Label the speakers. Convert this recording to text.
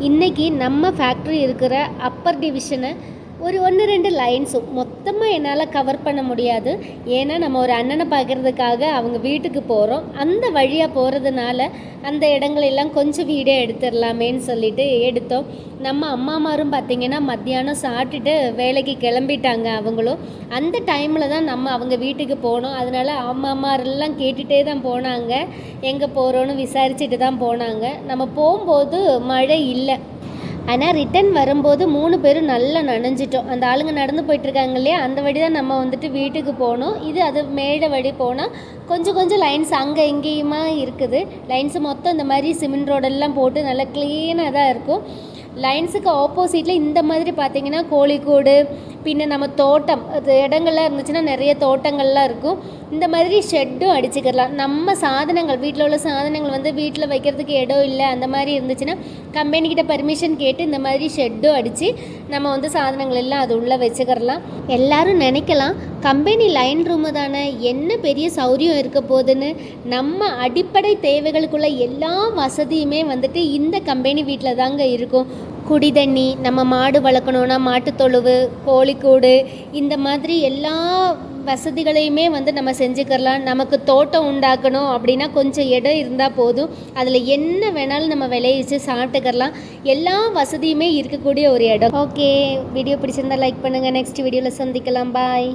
Speaker 1: இன்றைக்கி நம்ம ஃபேக்ட்ரி இருக்கிற அப்பர் டிவிஷனை ஒரு ஒன்று ரெண்டு லைன்ஸும் மொத்தமாக என்னால் கவர் பண்ண முடியாது. ஏன்னா நம்ம ஒரு அண்ணனை பார்க்குறதுக்காக அவங்க வீட்டுக்கு போகிறோம் அந்த வழியாக போகிறதுனால அந்த இடங்களெல்லாம் கொஞ்சம் வீடே எடுத்துடலாமேன்னு சொல்லிட்டு எடுத்தோம். நம்ம அம்மாமாரும் பார்த்திங்கன்னா மத்தியானம் சாப்பிட்டுட்டு வேலைக்கு கிளம்பிட்டாங்க அவங்களும். அந்த டைமில் தான் நம்ம அவங்க வீட்டுக்கு போனோம். அதனால் அம்மாமாரெல்லாம் கேட்டுகிட்டே தான் போனாங்க. எங்கே போகிறோன்னு விசாரிச்சுட்டு தான் போனாங்க. நம்ம போகும்போது மழை இல்லை. ஆனால் ரிட்டன் வரும்போது மூணு பேரும் நல்லா நனைஞ்சிட்டோம். அந்த ஆளுங்க நடந்து போயிட்டுருக்காங்க இல்லையா? அந்த வழி தான் நம்ம வந்துட்டு வீட்டுக்கு போகணும் இது அது மேடை வழி போனால் கொஞ்சம் கொஞ்சம் லைன்ஸ் அங்கே எங்கேயுமா இருக்குது. லைன்ஸ் மொத்தம் இந்த மாதிரி சிமெண்ட் ரோடெல்லாம் போட்டு நல்லா க்ளீனாக தான் இருக்கும். லைன்ஸுக்கு ஆப்போசிட்டில் இந்த மாதிரி பார்த்தீங்கன்னா கோழிக்கூடு பின்ன நம்ம தோட்டம் அது இடங்கள்லாம் இருந்துச்சுன்னா நிறைய தோட்டங்கள்லாம் இருக்கும். இந்த மாதிரி ஷெட்டும் அடிச்சுக்கலாம். நம்ம சாதனங்கள் வீட்டில் உள்ள சாதனங்கள் வந்து வீட்டில் வைக்கிறதுக்கு இடம் இல்லை அந்த மாதிரி இருந்துச்சுன்னா கம்பெனிக்கிட்ட பர்மிஷன் கேட்டு இந்த மாதிரி ஷெட்டும் அடித்து நம்ம வந்து சாதனங்கள் எல்லாம் அது உள்ளே வச்சுக்கிறலாம். எல்லோரும் நினைக்கலாம் கம்பெனி லைன் ரூமு தானே என்ன பெரிய சௌரியம் இருக்க போகுதுன்னு. நம்ம அடிப்படை தேவைகளுக்குள்ள எல்லா வசதியுமே வந்துட்டு இந்த கம்பெனி வீட்டில் தாங்க இருக்கும். குடி தண்ணி நம்ம மாடு வளர்க்கணுன்னா மாட்டுத்தொழுவு கோழிக்கூடு இந்த மாதிரி எல்லா வசதிகளையுமே வந்து நம்ம செஞ்சுக்கலாம் நமக்கு தோட்டம் உண்டாக்கணும் அப்படின்னா கொஞ்சம் இடம் இருந்தால் போதும். அதில் என்ன வேணாலும் நம்ம விளைவிச்சு சாப்பிட்டுக்கலாம் எல்லா வசதியுமே இருக்கக்கூடிய ஒரு இடம். ஓகே வீடியோ பிடிச்சிருந்தா லைக் பண்ணுங்கள் நெக்ஸ்ட் வீடியோவில் சந்திக்கலாம். பாய்